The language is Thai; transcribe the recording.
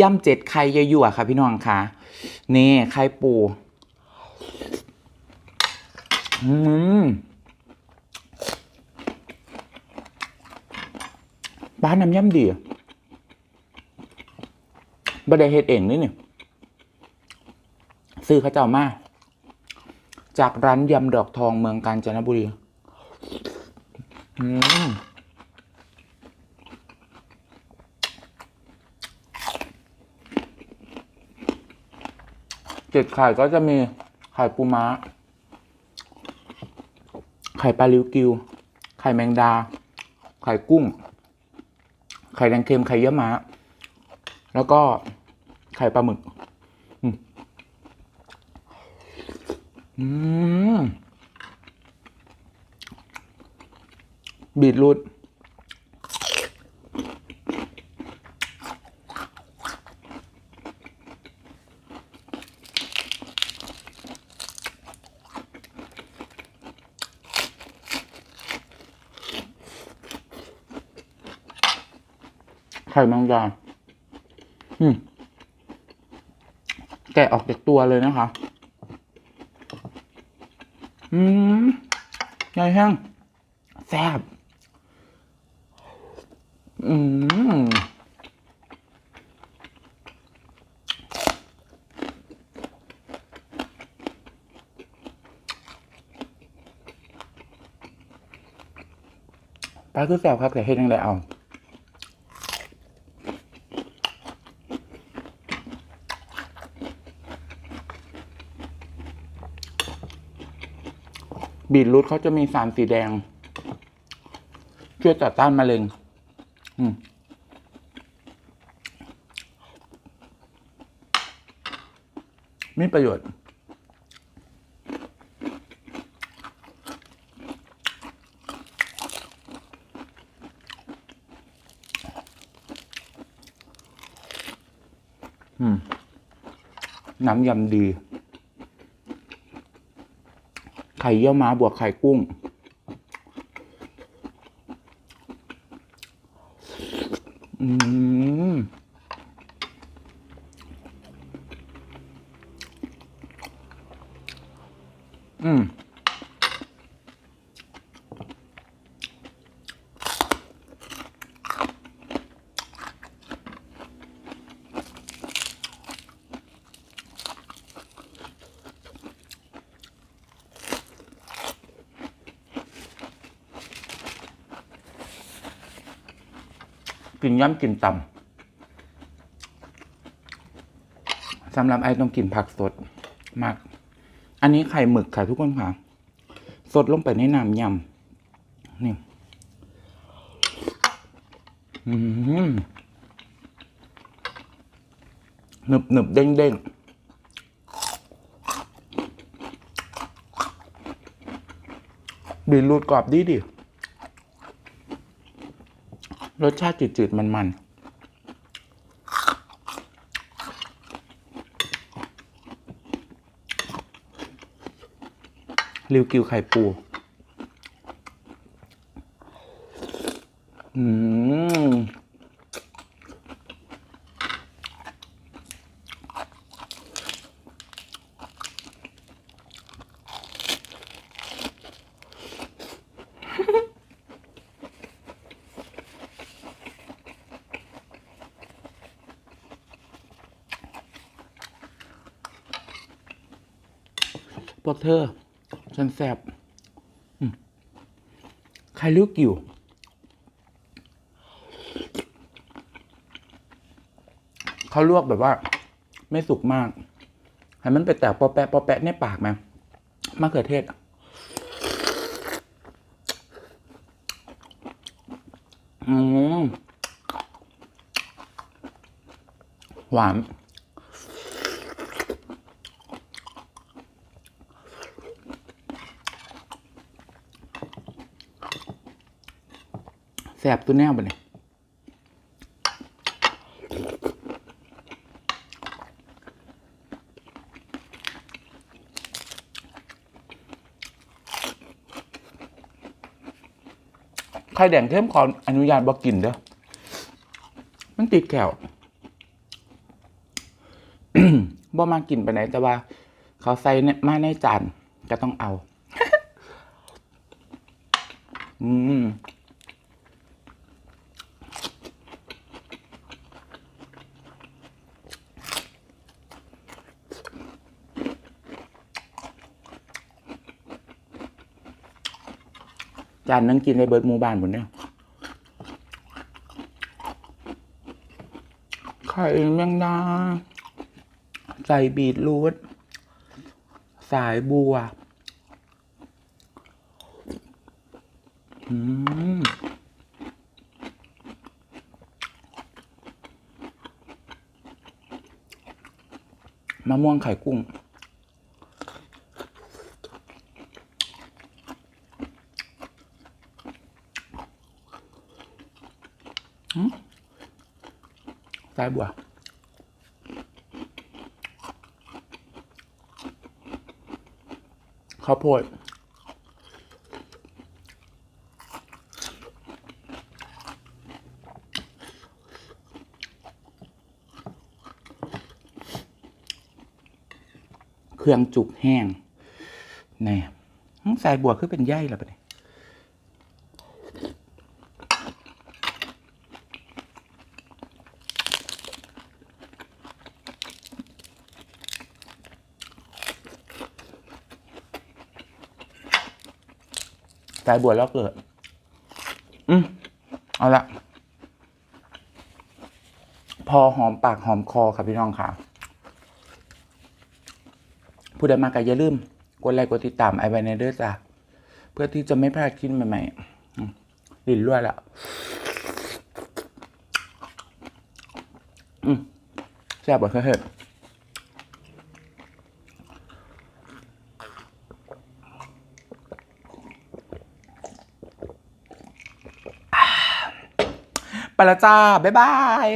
ย่ำเจ็ดไข่ยั่วๆค่ะ พี่น้องค่ะ นี่ไข่ปู อืมบ้านน้ำย่ำดีอะบไดเฮ็ดเองนี่นี่ซื้อเข้าเจ้ามา จากร้านยำดอกทองเมืองกาญจนบุรี อืม เจ็ดไข่ก็จะมีไข่ปูม้า ไข่ปลาลิวกิว ไข่แมงดา ไข่กุ้ง ไข่แดงเค็มไข่เยี่ยม้า แล้วก็ไข่ปลาหมึก อืมบีทรูท ไข่แมงดาอืมแกะออกจากตัวเลยนะคะ อืมไงแห้งแซ่บ อืมปลาคือแซ่บครับแต่เฮ็ดยังไงเอา บีทรูทเขาจะมีสารสีแดง ช่วยต่อต้านมะเร็ง อืมมีประโยชน์ อืม น้ำยำดี ไข่เยี่ยวม้าบวกไข่กุ้ง อืมอืม กินย่ำกินต่ำสำหรับไอต้องกินผักสดมาก อันนี้ไข่หมึกค่ะทุกคนค่ะ สดลงไปในน้ำยำนี่หนึบหนึบเด้งเด้งบีรูดกรอบดีดิ รสชาติจืดๆ มันๆริวกิวไข่ปู อืม พวกเธอ ฉันแสบใครลูกอยู่ เขาลวกแบบว่า ไม่สุกมาก ให้มันไปแตกปอแปะปอแปะในปากมันมะเขือเทศอืมหวาน แสบตัวแนวไปเลยไข่แดงเข้มขออนุญาตบอกกินเด้อ มันติดแขวบ่มากินไปไหนแต่ว่า เขาใส่เนี่ยมาในจานก็ต้องเอา อืม จานนึงกินในเบิร์ดหมูบานหมดเนี่ยไข่แมงดาใส่บีทรูทสายบัว อืมมะม่วงไข่กุ้ง สายบัวข้าวโพดเครื่องจุกแห้งแน่อื้อสายบัวคือเป็นใยแล้วปะเนี่ยายบัวแล้วเกิด อืมเอาละพอหอมปากหอมคอครับพี่น้องค่ะผู้ใดมาก็อย่าลืม กดไลค์กดติดตามไอไวในเดอร์จ้ะเพื่อที่จะไม่พลาดคลิปใหม่ๆอืมลิ้นรั่วแล้วอืมแซ่บกว่าเคยเห็น ไปและจ้า บ๊ายบาย